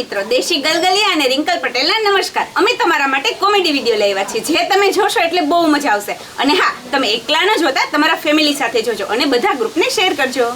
મિત્રો, દેશી ગલગલિયા અને રિંકલ પટેલના નમસ્કાર. અમે તમારા માટે કોમેડી વીડિયો લઈ આવ્યા છીએ. જે તમે જોશો એટલે બહુ મજા આવશે. અને હા, તમે એકલા ન જોતા તમારા ફેમિલી સાથે જોજો અને બધા ગ્રુપને શેર કરજો.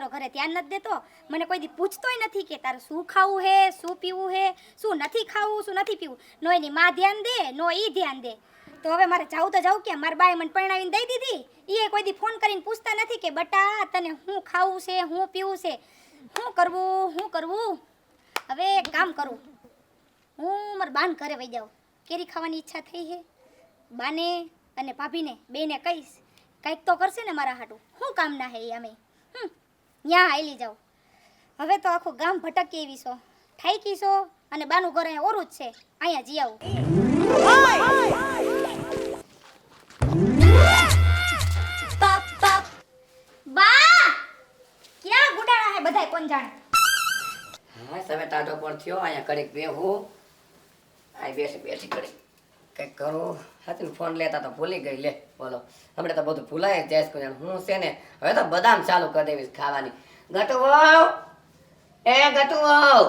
તો ઘરે ધ્યાન નથી દેતો, મને કોઈ દી પૂછતોય નથી કે તારે શું ખાવું હે, શું પીવું હે, શું નથી ખાવું, શું નથી પીવું. નો એની માં ધ્યાન દે, નો ઈ ધ્યાન દે. તો હવે મારે જાવું તો જાવું કે મારા બાએ મને પરણાવીને દઈ દીધી. એ કોઈ દી ફોન કરીને પૂછતા નથી કે બટા તને શું ખાવું છે શું પીવું છે? શું કરવું શું કરવું? હવે કામ કરું. હું મારા બાન ઘરે વહી જાઉં. કેરી ખાવાની ઈચ્છા થઈ હે? બાને અને ભાભીને, બેને કહીશ, કંઈક તો કરશે ને મારા હાટું. શું કામ ના હે એ અમે હમ ત્યાં આયલી જાઉં. હવે તો આખું ગામ ભટકી એવી છો. થાકી છો અને બાનું ઘર અહીંયા ઓરું જ છે. અહીંયા જી આવું. બા! ક્યાં ગુડાણા હે બધાય કોણ જાણે? હા, તમે ટાઢો પર થયો, અહીંયા કડીક બેહું. આ બેસી બેસી કરી કંઈક કરું. હાથીને ફોન લેતા તો ભૂલી ગઈ, લે, બોલો. હમણાં તો બધું ભૂલાય જાય હું છે ને, હવે તો બદામ ચાલુ કરી દેવીશ ખાવાની. ગટુ વહુ એ ગટુ વહુ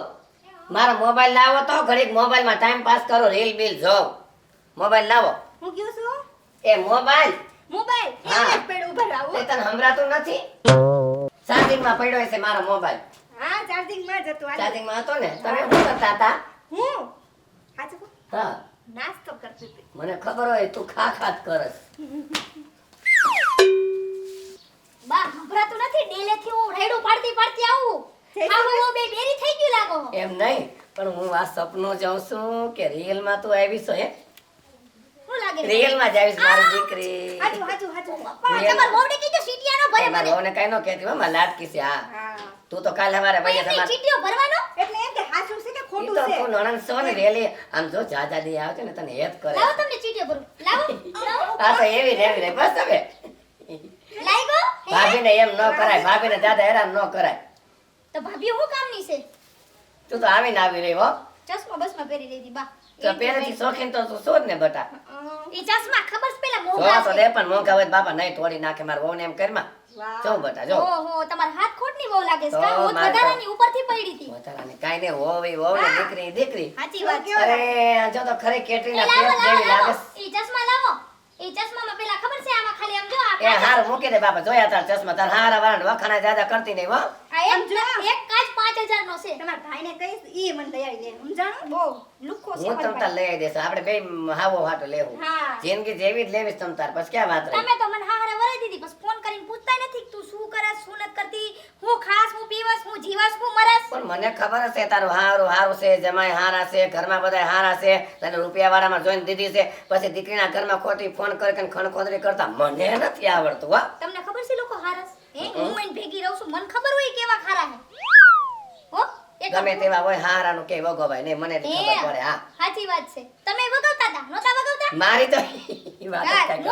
મારો મોબાઈલ લાવો તો ઘડીક મોબાઈલમાં ટાઈમ પાસ કરો રીલ બિલ જો મોબાઈલ લાવો. હું કયું છું? એ મોબાઈલ? મોબાઈલ. હા. પેડ ઊભા રહો. એ તને સંભળાતું નથી? ચાર્જિંગમાં પડ્યો છે મારો મોબાઈલ. હા ચાર્જિંગમાં જ આ આજે. ચાર્જિંગમાં હતો ને? તમે શું કરતા હતા? હું? સાચું હા. નાસ્તો કરતી હતી. મને ખબર હોય તું ખા ખાત કરસ. બા સંભળાતું નથી ડેલેથી હું રેડું પાડતી પાડતી આવું. આવું આવું બે બેરી થઈ ગયું લાગો. એમ નહીં પણ હું આ સપનું જાઉં છું કે રિયલમાં તું આવીશ હે શું લાગે રિયલમાં જ આવીશ મારી દીકરી. હાજુ હાજુ હાજુ પણ. તમાર મોવડે કીધું સીટિયાનો ભરે ભરે મને. કઈ નો કહેતી હો, મારી લાડકી છે હા. હા. તું તો કાલે અમારે ભાઈ તમાર સીટિયો ભરવાનો? એટલે એમ કે હાચું છે કે ઈ તો તું નણંદ છો ને રેલી. આમ જો જાજા દી આવે છે ને તને હેત કરે. લાવો તમને સીટિયો ભરું. લાવો. આ તો એવી રેવી રે બસ હવે? ભાભીને એમ ન કરાય ભાભીને દાદા હેરાન ન કરાય. તો ભાભી હું કામની છે? તું તો આવીને આવી રહી હો. ચશ્મા બસમાં પહેરી લીધી બા. તો પહેલેથી શોખીન તો તું શોધ ને બટા. એ ચશ્મા ખબર છે પેલા મોંઘા તો દે પણ મોંઘા હોય બાપા નહીં તોડી નાખે મારા વહુને એમ કરમાં જો બટા જો. ઓહો તમાર હાથ ખોટની બહુ લાગે છે હું વધારાની ઉપરથી પડી હતી. વધારાની કાઈ ને હોવી હોવી. દીકરી દીકરી. સાચી વાત અરે જો તો ખરે કેટરીના લાવો જેવી લાગે એ ચશ્મા લાવો. એ ચશ્મામાં પેલા ખબર છે આમાં ખાલી આમ જો આ એ હાર મૂકી દે બાપા જોયા તાર ચશ્મા તાર હારા વાળા વખાણા જાજા કરતી નહીં હો. આ એક એક કાચ 5000 નો છે. તમારા ભાઈને કહીશ ઈ મને લઈ આવી દે સમજાણું? બહુ લુખો છે હું તમ લઈ આવી દઈશ આપણે બે હાવો હાટો લેવું. જિંદગી જેવી જ લેવીશ તમ તાર. પછી ક્યાં વાત રહી? તમે તો મને હારે વરાઈ દીધી બસ ફોન કરીને પૂછતા નથી કે તું શું કરસ શું નથી કરતી હું ખાસ હું પીવસ હું જીવસ હું મરસ પણ મને ખબર હશે તારું હારું હારું છે જમાઈ હારા છે ઘરમાં બધા હારા છે તને રૂપિયા વાળામાં જોઈને દીધી છે પછી દીકરીના ઘરમાં ખોટી ફોન કરી કરીને ખણખોદરી કરતા મને નથી આવડતું હા. તમને ખબર છે લોકો હારસ હે હું ભેગી રહું છું મને ખબર હોય કેવા ખારા હે હો ગમે તેવા હોય હારાનું કે વગો ભાઈ ને મને ખબર પડે હા. સાચી વાત છે. તમે વગાવતા હતા નોતા વગાવતા? મારી તો વાત જ કાંઈ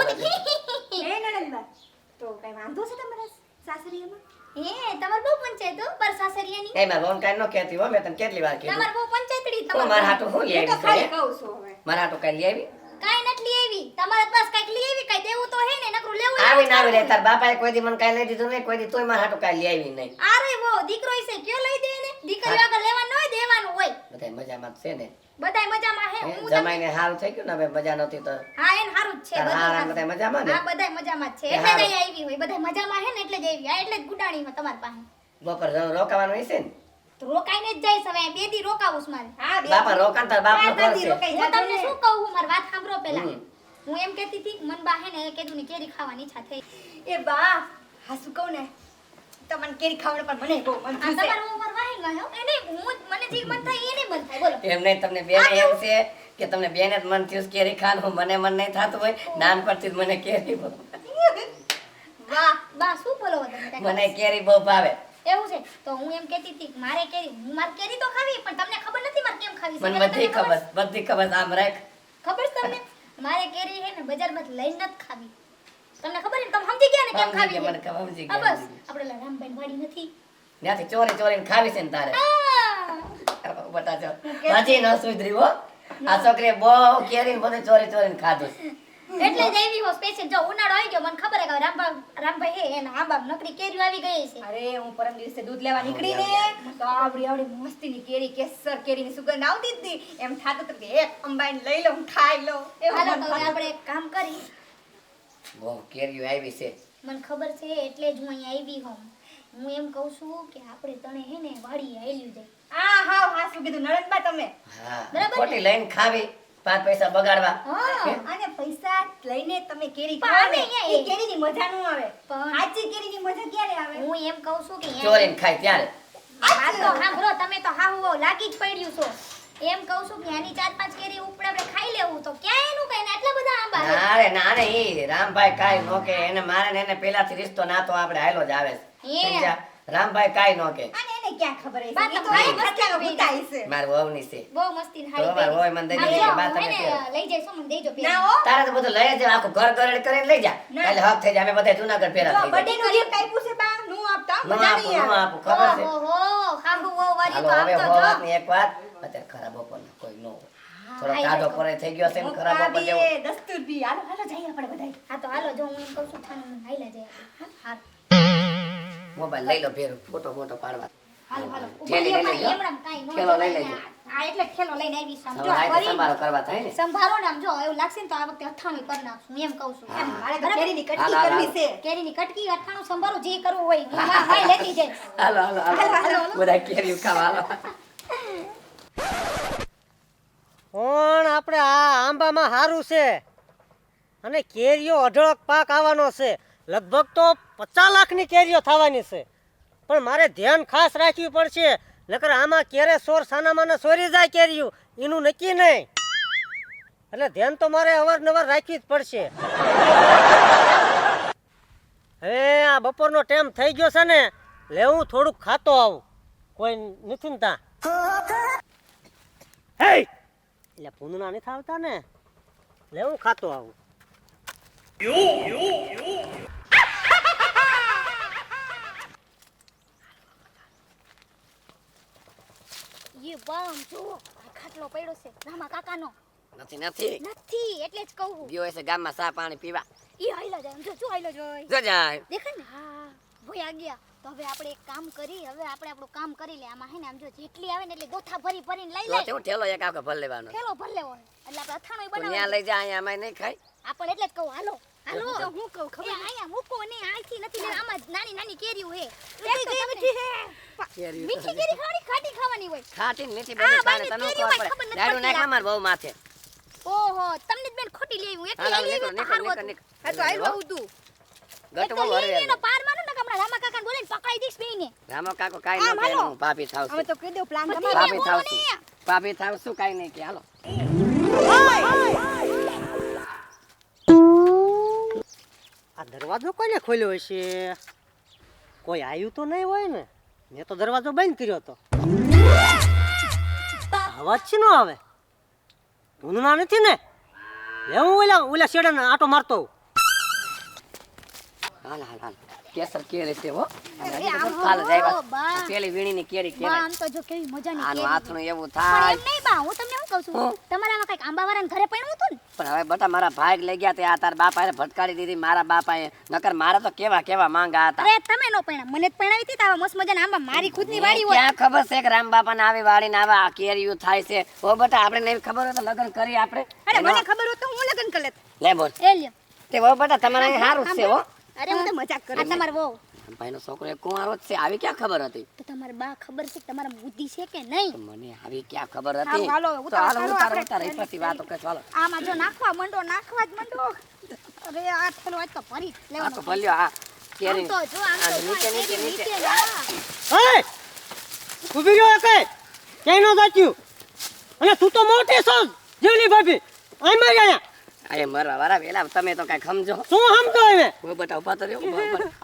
તો કઈ વાંધો છે તમારા સાસરીયામાં? હે તમાર બહુ પંચાયત હો પર સાસરિયાની. એ મારે વહુને કાંઈ કહેતી હો મેં તને કેટલી વાર કીધું. તમાર બહુ પંચાયતડી તું મારા હાટુ હું લઈ તો આવી ખાલી કહું છું હવે. મારા હાટુ કાંઈ લઈ આવી? કાઈ નથી લઈ આવી. તમારે બસ કાઈક લઈ આવી કાઈ દેવું તો હે ને નકરું લેવું આવી ના આવી રે તાર બાપાએ કોઈ દી મને કાંઈ લઈ દીધું નહીં કોઈ દી તોય મારા હાટુ કાંઈ લઈ આવી નહીં. અરે વો દીકરો છે કયો લઈ દે ને દીકરીઓ આગળ લેવાનું હોય દેવાનું હોય. બધાય મજામાં છે ને. બધાય મજામાં હે? હે, જમાઈને હારું થઈ ગયું ને હવે મજા નતી તો. હા એને હારું જ છે બધું. બધાય મજામાં ને? હા બધાય મજામાં જ છે. એટલે જ આવી હોય. બધાય મજામાં હે ને એટલે જ આવી આ એટલે જ ગુડાણી માં તમાર પાસે. બપોર રોકાવાનું હશે ને? તો રોકાઈને જ જઈશ હવે. બે દી રોકાવું મારે. હા બાપા રોકાણ તાર બાપનો ઘર છે. હું તમને શું કહું? હું મારી વાત સાંભળો પહેલા. હું એમ કહેતી હતી મન બા હે ને એ કીધું ને કેરી ખાવાની ઈચ્છા થઈ. એ બા હા શું કહું ને? તમને કેરી ખાવાનું પણ મને બહુ મન થશે તમારું ઉંમર ગયો? એને હું મને જે મન થાય એને મન થાય બોલો. એમ નહીં તમને બેન એમ છે કે તમને બેન જ મન થયું કેરી ખાવાનું મને મન નહીં થતું હોય નાનપણથી જ મને કેરી બહુ વાહ બા શું બોલો તમે મને કેરી બહુ ભાવે. એવું છે? તો હું એમ કહેતી હતી મારે કેરી હું મારે કેરી તો ખાવી પણ તમને ખબર નથી મારે કેમ ખાવી મને બધી ખબર બધી ખબર આમ રાખ. ખબર તમને? મારે કેરી હે ને બજારમાં લઈને નથી ખાવી. તમને ખબર ને? તમે સમજી ગયા ને કેમ ખાવી છે? મને ખબર, સમજી ગયા, બસ. આપણે ઓલા વાડી નથી. ત્યાંથી ચોરી ચોરીને ખાવી છે ને તારે. જો હજી ન સુધરી હો. આ છોકરીએ બહુ કેરીને બધું ચોરી ચોરીને ખાધું છે. એટલે જ આવી હો સ્પેશિયલ જો ઉનાળો આવી ગયો મને ખબર હે કે રામબા રામભાઈ હે એના આંબા નકરી કેરી આવી ગઈ છે. અરે હું પરમ દિવસે દૂધ લેવા નીકળીને તો આવડી આવડી મસ્તીની કેરી કેસર કેરીની સુગંધ આવતી હતી. એમ થાતું હતું કે એક અંબાઈને લઈ લઉં ખાઈ લઉં. હાલો તો આપણે એક કામ કરી બહુ કેરીઓ આવી છે. મને ખબર છે એટલે જ હું અહીં આવી હોમ હું એમ કહું છું કે આપણે તને હે ને વાડી આયલી જાય. આ હા હાસું કીધું? નણંદબા તમે? બરાબર ખોટી લઈને ખાવી પાંચ પૈસા બગાડવા. અને પૈસા લઈને તમે કેરી ને એ કેરી ની મજા નું આવે. સાચી કેરી ની મજા ક્યારે આવે? હું એમ કહું છું કે ચોરીને ખાય ત્યારે. વાત તો સાંભળો તમે તો હાહુ હાવ લાગી જ પડ્યું છો. એમ કહું છું કે આની ચાર પાંચ કેરી ઉપડે આપણે ખાઈ લેવું. તો ક્યાં એનું કઈ આટલા બધા આંબા? ના રે ના રે રામભાઈ કાઈ નો કે એને મારે ને એને પેલાથી રિશ્તો નાતો આપણે આયલો જ આવે છે? રામભાઈ કાઈ નો કે અને એને ક્યાં ખબર હશે? બા, તમારી મસ્તી ભૂતાઈ છે? મારી વહુની છે. બહુ મસ્તી તો હારી અમારે મને દઈ કે બા તમે લઈ જઈશ મને દેજો પહેરી. ના હો. તારે તો બધું લઈ જ આખું ઘર ઘર કરીને લઈ જા. એટલે હક થઈ જાય અમે બધા જુનાગઢ પેરા થઈ બર્થડે નું gift આપ્યું છે બા. નું આપતા મજા નહીં નો આપું. ખબર છે. ઓહો, હાહુ વહુ વાળી તો હવે આમ તો હો જો. વાતની એક વાત. અત્યારે ખરાબ બપોરનો કોઈ નો થોડો કાઢો પરે થઈ ગયો છે ને ખરાબ બપોર જેવો. દસ્તુર બી હાલો હાલો જઈએ આપણે બધાય. હા તો હાલો જો હું એમ કહું છું થાનું હાઈલા જાય. હા હા. મોબાઈલ લઈ લો ભેર ફોટો મોટો પાડવા. હાલો હાલો થેલી લઈ લેજો. થેલો લઈ લેજો. આ એટલે થેલો લઈને આવી સમજો સંભાળો કરવા થાય ને. સંભાળો ને આમ જો એવું લાગશે ને તો આ વખતે અથાણું કરી નાખશું એમ કહું છું. એમ મારે? કેરીની કટકી કરવી છે. કેરીની કટકી અથાણું સંભાળો જે કરવું હોય હા લેતી જઈશ હાલો હાલો હાલો. બધા કેરી ખાવા હાલો. પણ આપણે આ આંબામાં સારું છે. અને કેરીઓ અઢળક પાક આવવાનો છે. લગભગ તો પચાસ લાખની કેરીઓ થવાની છે. પણ મારે ધ્યાન ખાસ રાખવી પડશે નકર આમાં ક્યારે સોર સાનામાના સોરી જાય કેરીઓ એનું નક્કી નહીં. એટલે ધ્યાન તો મારે અવારનવાર રાખવી જ પડશે. હવે આ બપોરનો ટાઈમ થઈ ગયો છે ને એટલે હું થોડુંક ખાતો આવું. કોઈ નથી ને ત્યાં. એટલે પૂનના નથી આવતા ને એટલે હું ખાતો આવું. યે બામ જો આ ખાટલો પડ્યો છે રામા કાકાનો. નથી નથી. નથી એટલે જ કહું છું. ગયો હશે ગામમાં સા પાણી પીવા. ઈ હાઈલા જાય જો જો હાઈલો જોય. જો જાય. દેખ ને? હા ભોય ગયા. તો હવે આપણે એક કામ કરી હવે આપણે આપણું કામ કરી લે. આમાં હે ને આમ જો જેટલી આવે ને એટલી ગોથા ભરી ભરીને લઈ લે. તો ઠેલો એક આખો ભર લેવાનો? ઠેલો ભર લેવો એટલે આપણે અથાણો બનાવવાનું. ત્યાં લઈ જા અહીંયા અમે નહીં ખાય. આપણ એટલે જ કહું હાલો હાલો. તો હું કહું ખબર અહીંયા મૂકો ને આથી નથી આમાં નાની નાની કેરીઓ હે મીઠી કેરી ખાવાની ખાટી ખાવાની હોય. ખાટી મીઠી બધી ખાને તને ખબર પડે. દાડુ પડતી નાખ અમાર બહુ માથે. ઓહો તમને જ બેન ખોટી લઈ હું એકલી લઈ તો હારું હતું. હે તો આવું તું. ગટવો ગટ તો બહુ લઈ હરવે એનો પાર માનો ને કે હમણાં કાકા ને બોલાવીને પકડાઈ દઈશ બેયને. રામા કાકો કાઈ ન કે હું પાપી થાવ અમે છું તો કહી દઉં પ્લાન તમારો. પાપી છું. ને. થાવ છું કાઈ નહીં કે. હાલો. આ દરવાજો કોને ખોલ્યો હશે? કોઈ આવ્યું તો નહીં હોય ને? મેં તો દરવાજો બંધ કર્યો હતો. અવાજ છે નો આવે? ભૂનના નથી ને? લે હું ઓલા ઓલા શેડાને આટો મારતો. હાલ હાલ હાલ. કેસર કેરી છે હો. કાલ જ આવ્યા. હો, બા. પેલી કેરી આમ તો જો કેવી મજાની આનું કેરી એવું થાય એમ નહીં બા હું તમને શું કહું છું? તમારામાં કંઈક આંબાવાળાને ઘરે પડ્યું હતું ને? પણ હવે બટા મારા ભાગ લઈ ગયા તે આ તાર બાપાએ ભટકાડી દીધી મારા બાપાએ. નકર મારા તો કેવા કેવા માંગા હતા. અરે તમે નો પૈણા મને જ પૈણાવી હતી તો મસ્ત મજાના આંબા. મારી ખુદની વાડી હોય. ક્યાં ખબર છે કે રામ બાપા આવી વાડીને આવા કેરીયું થાય છે? ઓ બટા આપણે નહીં ખબર હોય તો લગ્ન કરી આપણે. અરે મને ખબર હોય તો હું લગ્ન કરી લેત. લે બોલ. એ લ્યો. તે ઓ બટા તમારે સારું છે હો. અરે હું તો મજાક આ તમારો વો ભાઈનો છોકરો એક કુંવારો જ છે. આવી ક્યાં ખબર હતી? તો તમારે બા ખબર છે કે તમારા બુદ્ધિ છે કે નહીં? મને આવી ક્યાં ખબર હતી? હાલો, તો ઉતારો, ઉતારો આપણે એ પછી વાતો કે ચાલો આમાં જો નાખવા મંડો નાખવા જ મંડો. અરે આ થેલો આજ તો ભરી લેવા તો ભલ્યો આ કેરી. તો જો આમ આ તો નીચે નીચે. નીચે નીચે હે ઊભી રહ્યો એકે? ક્યાંય ન જાચ્યું અને તું તો મોટી છો જીવલી ભાભી. આઈ મારી અહીંયા. આ મરવા વાળા વેલા તમે તો કઈ સમજો. શું સમજો હવે હું બટા ઊભા તો રહ્યો.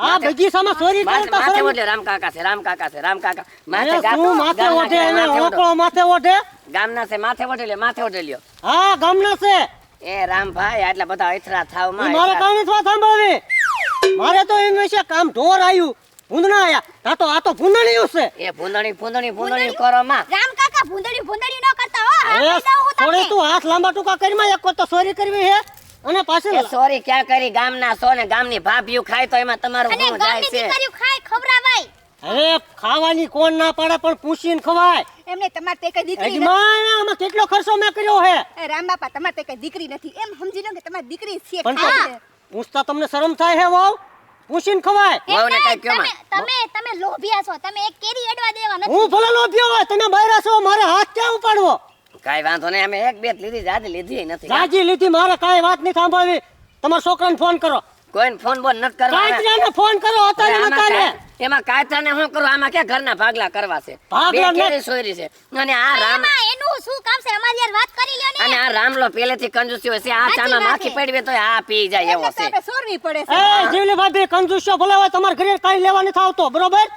આ બગીચામાં ચોરી માથે કરતા માથે ઓઢે રામ કાકા છે રામ કાકા છે રામ કાકા. માથે ગાતો, માથે ઓઢે એને? માથે માથે ઓઢે? ગામના છે માથે ઓઢે લ્યો માથે ઓઢે લ્યો. હા ગામના છે. એ રામભાઈ આટલા બધા અથરા થાવમાં મારે કામ નથી વાત સાંભળવી. મારે તો એમ છે કામ ઢોર આવ્યું ભૂંદણા આયા. આ તો આ તો ભૂંદણીયું છે. એ ભૂંદણી ભૂંદણી ભૂંદણી કરો માં. રામ કાકા ભૂંદડી ભૂંદડી ન કરતા હો હા, હું થોડી તમને. તું હાથ લાંબા ટૂંકા કરીમાં એક તો સોરી કરવી હે. અને પાછળ સોરી ક્યાં કરી? ગામના સો ને ગામની ભાભીઓ ખાય તો એમાં તમારું ગુણ જાય ગામની છે. દીકરીઓ ખાય ખવડાવાય. અરે ખાવાની કોણ ના પાડે પણ પૂછીને ખવાય. એમને તમારે તે કઈ દીકરી નથી. આમાં કેટલો ખર્ચો મેં કર્યો હે? એ રામ બાપા તમારે તે કઈ દીકરી નથી. એમ સમજી લો કે તમારી દીકરી છે પણ તો છે. પૂછતા તમને શરમ થાય હે વાવ પૂછીને ખવાય. વાવને કાંઈ કયો માં. તમે તમે તમે લોભિયા છો. તમે એક કેરી અડવા દેવા નથી. હું ભલે લોભિયો હોય તમે બહાર છો મારે હાથ ક્યાં ઉપાડવો? કાંઈ વાંધો નહીં અમે એક બેટ લીધી જાજી લીધી નથી. જાજી લીધી મારે કાંઈ વાત નહીં સાંભળવી. તમારા છોકરાને ફોન કરો. કોઈને ફોન બોન નથી કરવા કાંચરાને ફોન કરો અત્યારે કાંઈ- એમાં કાચરાને શું કરો? આમાં ક્યાં ઘરના ભાગલા કરવા છે? ભાગલા ને- કેરી સોયરી છે. અને આ રામ એનું શું કામ છે? અમારી યાર વાત કરી લ્યો ને. અને આ રામલો પહેલેથી કંજૂસી હોય છે આ ચાના માખી પડવે તો આ પી જાય એવો છે. આપણે સોરવી પડે છે. એ જીવલી ભાભી કંજુસ્યો ભલે તમાર ઘરે કાઈ લેવા નથી આવતો બરોબર?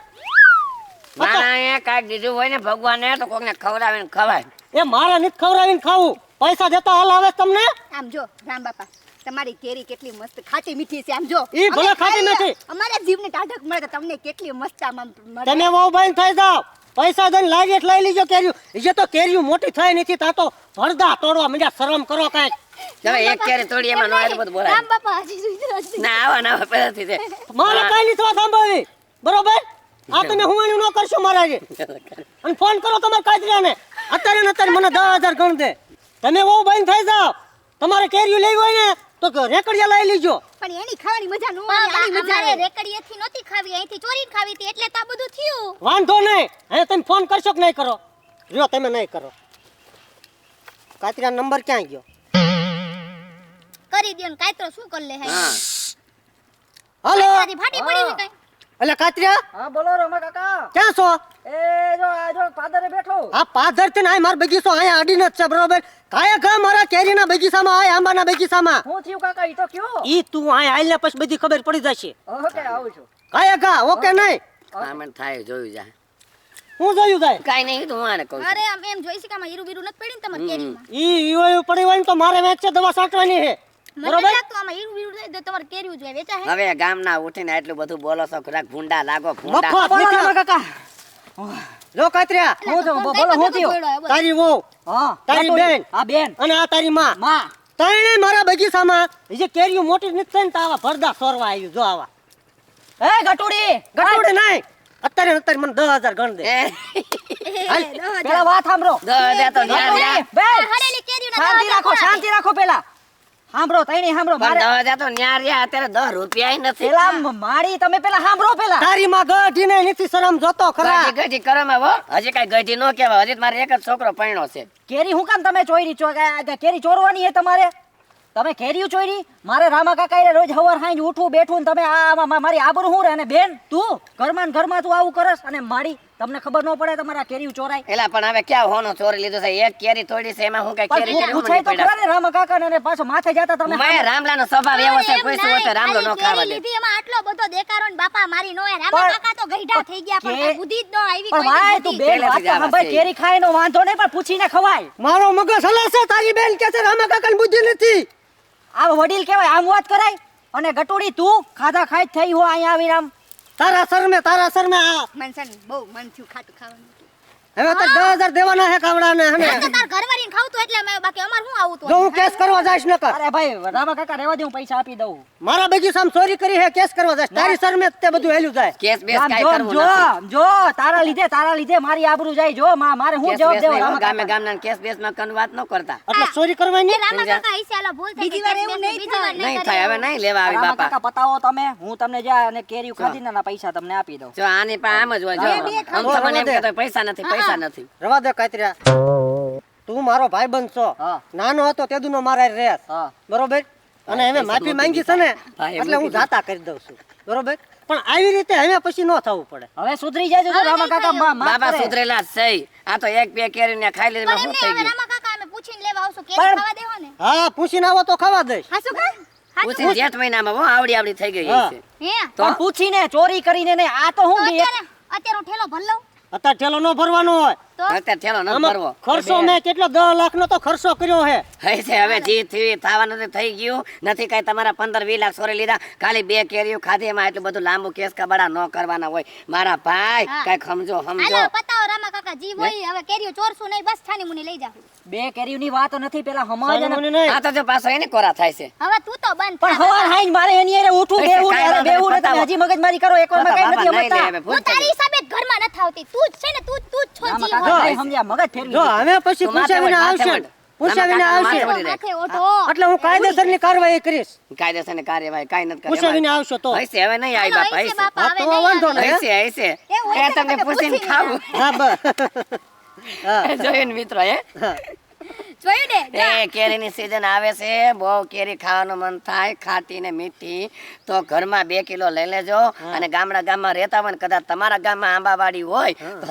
મારા એ કાઈ દીધું હોય ને ભગવાને તો કોકને ખવડાવીને ખવાય. એ મારા નથી ખવડાવીને ખાવું. પૈસા દેતા હાલ આવે તમને? આમ જો રામ બાપા તમારી કેરી કેટલી મસ્ત ખાટી મીઠી છે આમ જો. ઈ ભલે ખાટી નથી. અમારા જીવને ટાઢક મળે તો તમને કેટલી મસ્ત આમ તમે વહુ ભાઈ થઈ જાઓ. પૈસા દઈને લાવી એટલે લઈ લીજો કેર્યું એ તો કેર્યું મોટી થાય નથી તા તો ભરદા તોડવા માંડ્યા શરમ કરો કાંઈક. હવે એક કેરી તોડી એમાં નો એટલું બોલાય રામ બાપા હજી સુધી ના આવા ના આવા પહેલેથી છે. મારે કાંઈ નથી થવા સાંભળવી. બરોબર? આ તમે હુવાણી ન કરશો મારા અને ફોન કરો તમારા કાજરિયાને. અત્યારે ને અત્યારે મને દસ હજાર ગણ દે. તમે વહુ બહેન થઈ જાવ તમારે કેરીયું લેવી હોય ને તો રેકડિયા લઈ લીજો. પણ એની ખાવાની મજા ન આવે આની મજા આવે. રેકડીએથી નોતી ખાવી અહીંથી ચોરીને ખાવી હતી એટલે તા આ બધું થયું. વાંધો નહીં. હવે તમે ફોન કરશો કે નહીં કરો? જો તમે નહીં કરો. કાતરા નંબર ક્યાં ગયો? કરી દયો ને કાયતરો શું કરી લે હા. હાલો? તારી ફાટી પડી હોય કાંઈ. એટલે કાતરિયા હા બોલો રમા કાકા. ક્યાં છો? એ જો આ જો પાદરે બેઠો. આ પાદર ને આ મારો બગીચો અહીંયા અડીને જ છે બરોબર? કાયા કા મારા કેરીના બગીચામાં આય આંબાના બગીચામાં? હું થયું કાકા ઈ તો કયો? ઈ તું આય આલ્યા પછી બધી ખબર પડી જશે. ઓકે આવું છું. કાયા કા ઓકે નહીં? આમાં થાય જોયું જાય હું જોયું જાય? કાંઈ નહીં તો મારે આને કહું અરે આમ એમ જોઈશે કે માં હીરું બીરું નથી પડી ને તમારી કેરીમાં? ઈ ઈવાયું પડી હોય ને તો મારે વેચે દવા સાટવાની છે. બરોબર? તમારે કેરીયું જોઈએ વેચા હે? હવે ગામના ઉઠીને એટલું બધું બોલો છો ખોરાક ભૂંડા લાગો મફત કાકા. લો કાતરિયા હું તો બોલો હું તો થયું? બોયડો હે, બોલો. તારી વહુ. હા તારી બેન. હા બેન. અને આ તારી માં. માં. ત્રણેય મારા બગીચામાં જે કેરીઓ મોટી નથી ને આવા ભરદા સોરવા આવ્યું જો આવા. એ ગટુડી. ગટોડે નહીં. અત્યારે અત્યારે મને દસ ગણ દે. હાલ. પેલા વાત સાંભળો. દો તો ન્યા ન્યા. બેન. આ હરેલી કેરીઓના શાંતિ રાખો શાંતિ રાખો પેલા. સાંભળો તઈને સાંભળો મારે દવા તો ન્યા રહ્યા અત્યારે દસ રૂપિયા નથી. પેલા મારી તમે પેલા સાંભળો પેલા. તારી માં ગઢી ને નથી શરમ જોતો ખરા. ગઢી ગઢી કરવામાં હો. હજી કઈ ગઢી નો કેવા હજી તો મારે એક જ છોકરો પરણો છે. કેરી હું કામ તમે ચોરી ચો કેરી ચોરવાની હે તમારે? તમે કેરીઓ ચોરી મારે રામા કાકા રોજ હવાર હાંજ ઉઠવું બેઠવું ને તમે આ મા- મારી આબરૂ હું રહે અને બેન તું ઘરમાં ઘરમાં તું આવું કરસ અને મારી તમને ખબર ન પડે તમારા કેરી ચોરાય? એલા પણ હવે ક્યાં હોનો ચોરી લીધો છે? એક કેરી તોડી છે એમાં હું કઈ કેરી કેરી પૂછાય તો ખરા ને રામા કાકા ને પાછો માથે જાતા તમે? મેં રામલાનો સ્વભાવ એવો છે કોઈ નહીં, તો રામલો ન ખાવા કેરી દે. લીધી એમાં આટલો બધો દેકારો ને બાપા મારી નો હે. રામા કાકા તો ગઈઢા થઈ ગયા પણ બુદ્ધિ જ ન આવી પણ ભાઈ તું બેન વાત સાંભળ, કેરી ખાય નો વાંધો નહીં પણ પૂછીને ખવાય. મારો મગજ હલે છે તારી બેન કે છે રામા કાકાની બુદ્ધિ નથી. આ વડીલ કહેવાય આમ વાત કરાય. અને ગટોડી તું ખાધા ખાઈ જ થઈ હો અહીંયા આવીને આમ. તારા સરમે તારા સરમે આ મન છે ને બહુ મન થયું ખાટું ખાવાનું. હવે તો 10000 દેવાના હે કાવડાને હને તો તાર ઘરવાળીને ખાવું તું એટલે મે બાકી અમાર હું આવું જો હું કેસ કરવા જઈશ ન કર અરે ભાઈ રામા કાકા રેવા દે હું પૈસા આપી દઉં. મારા બગીચામાં ચોરી કરી હે કેસ કરવા જઈશ. તારી સરમે તે બધું હેલ્યું જાય. કેસ બેસ કાઈ કરવું જો જો તારા લીધે તારા લીધે મારી આબરૂ જાય. જો માં મારે હું જવાબ દેવો રામા ગામે ગામના કેસ બેસમાં કન વાત ન કરતા. એટલે ચોરી કરવાની? રામા કાકા હિસ્સે આલો ભૂલ થઈ બીજી વાર એવું નહીં થાય. નહીં થાય હવે નહીં લેવા આવી બાપા. કાકા પતાવો તમે. હું તમને જા અને કેરીઓ ખાધી ને પૈસા તમને આપી દઉં. જો આની પણ આમ જ હોય જો. આમ તો એમ કહેતો પૈસા નથી પૈસા નથી. રવા દે કાતર્યા. તું મારો ભાઈબંધ છો. નાનો હતો તે દુનો મારા હારે બરોબર? અને હવે માફી માંગી છે ને એટલે હું જાતા કરી દઉં છું. બરોબર? પણ આવી રીતે હવે પછી નો થવું પડે. હવે સુધરી જાય જો રામા કાકા બાબા સુધરેલા છે. આ તો એક બે કેરી ને ખાઈ લીધી હું થઈ ગયું? રામા કાકા અમે પૂછીને લેવા આવશું. કેસ ખાવા દેવો ને. હા પૂછીને આવો તો ખાવા દઈશ. હા શું કા હા શું? પૂછી જેઠ મહિનામાં હો આવડી આવડી થઈ ગઈ છે તો પૂછીને ચોરી કરીને નહીં આ તો હું અત્યારે અત્યારે ઠેલો ભર લઉં. અત્યારે ઠેલો ન ભરવાનો હોય. અત્યારે ઠેલો ન ભરવો. ખર્ચો મેં કેટલો દસ લાખ નો તો ખર્ચો કર્યો હે. હઈ છે હવે જી થયું થવાનું થઈ ગયું. નથી કઈ તમારા પંદર વીસ લાખ સોરી લીધા. ખાલી બે કેરીઓ ખાધી એમાં એટલું બધું લાંબુ કેસ કબાડા ન કરવાના હોય. મારા ભાઈ હા. સમજો સમજો. પતાવો રામા કાકા જી હોય હવે કેરીઓ ચોરશું નહીં બસ છાની મુની લઈ જાવ બે કેરીઓની વાત નથી પેલા હમાજ સાનું મને નહીં. આ તો જો પાછો એને કોરા થાય છે. હવે તું તો બંધ પણ થા. હવાર હાઈન મારે એની કાંઈ અરે વાંધો બેહવું નહીં, ને તમે પતાવો. હજી કરો એક વાર કઈ નથી હવે, હું તારી ગઈ. હિસાબે જ ઘરમાં નથી આવતી તું જ છે ને તું તું જ છો આમાં જી કાકા હોય. નહીં સમજ્યા મગજ ફેરવી જો હવે પછી પૂછ્યા માથે આવશે પૂછ્યા વિના આવશે. એટલે હું કાયદેસરની કાર્યવાહી કરીશ. કાયદેસરની કાર્યવાહી કાંઈ નથી પૂછાવીને આવશો તો. હશે હવે નહીં આવી બાપા હશે હા, તો વાંધો નહીં. હશે હશે એ તમને તમે પૂછીને ખાવું. હા બસ. હા. જોયું ને મિત્રો હે? હા. જોયું ને. એ કેરીની સીઝન આવે છે બહુ કેરી ખાવાનું મન થાય ખાટી ને મીઠી. તો ઘરમાં બે કિલો લઈ લેજો અને ગામડા ગામમાં રહેતા હોય ને કદાચ તમારા ગામમાં આંબાવાડી હોય તો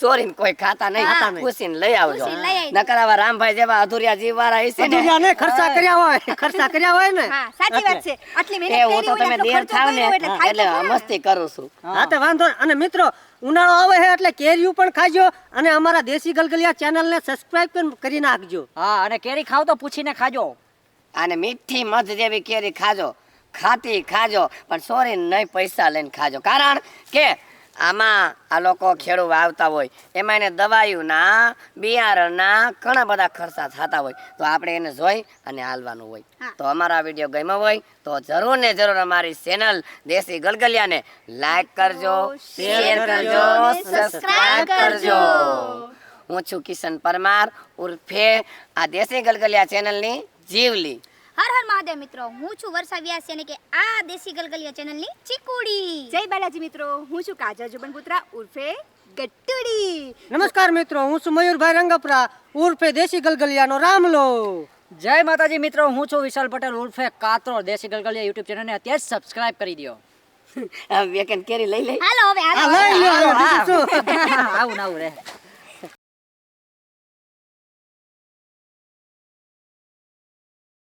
સોરી કોઈ ખાતા નહીં. ખાતા નહીં. પૂછીને લઈ આવજો. નકર આવા રામભાઈ જેવા અધુરિયા જીવવાળા હશે ને. ખર્ચા કર્યા હોય ખર્ચા કર્યા હોય ને. સાચી વાત છે. આટલી મહેનત કરી હું તો તમે દેર થાવ ને એટલે. મસ્તી કરું છું. હા તો વાંધો અને મિત્રો ઉનાળો આવે છે એટલે કેરીયું પણ ખાજો અને અમારા દેશી ગલગલિયા ચેનલને સબસ્ક્રાઇબ પણ કરી નાખજો. હા અને કેરી ખાવ તો પૂછીને ખાજો. અને મીઠી મધ જેવી કેરી ખાજો. ખાતી ખાજો પણ સોરી નહીં પૈસા લઈને ખાજો. કારણ કે આમાં આ લોકો ખેડૂત વાવતા હોય. એમાં એને દવાઈઓના બિયારણના ઘણા બધા ખર્ચા થતા હોય. તો આપણે એને જોઈ અને હાલવાનું હોય. તો અમારા વીડિયો ગમ્યો હોય તો જરૂર ને જરૂર અમારી ચેનલ દેશી ગલગલિયાને લાઈક કરજો શેર કરજો સબસ્ક્રાઇબ કરજો. હું છું કિશન પરમાર ઉર્ફે આ દેશી ગલગલિયા ચેનલની જીવલી. હર હર મહાદેવ મિત્રો હું છું વર્ષા વ્યાસ અને કે આ દેશી ગલગલિયા ચેનલની ચીકુડી. જય બાલાજી મિત્રો હું છું કાજલ જુબનપુત્રા ઉર્ફે ગટ્ટુડી. નમસ્કાર મિત્રો હું છું મયુરભાઈ રંગપરા ઉર્ફે દેશી ગલગલિયાનો રામલો. જય માતાજી મિત્રો હું છું વિશાલ પટેલ ઉર્ફે કાતરો દેશી ગલગલિયા યુટ્યુબ ચેનલને અત્યારે જ સબસ્ક્રાઇબ કરી દો આ વેકેન્ડ કેરી લઈ લઈ. હાલો હવે હાલો. લઈ આવું ના આવું રહે.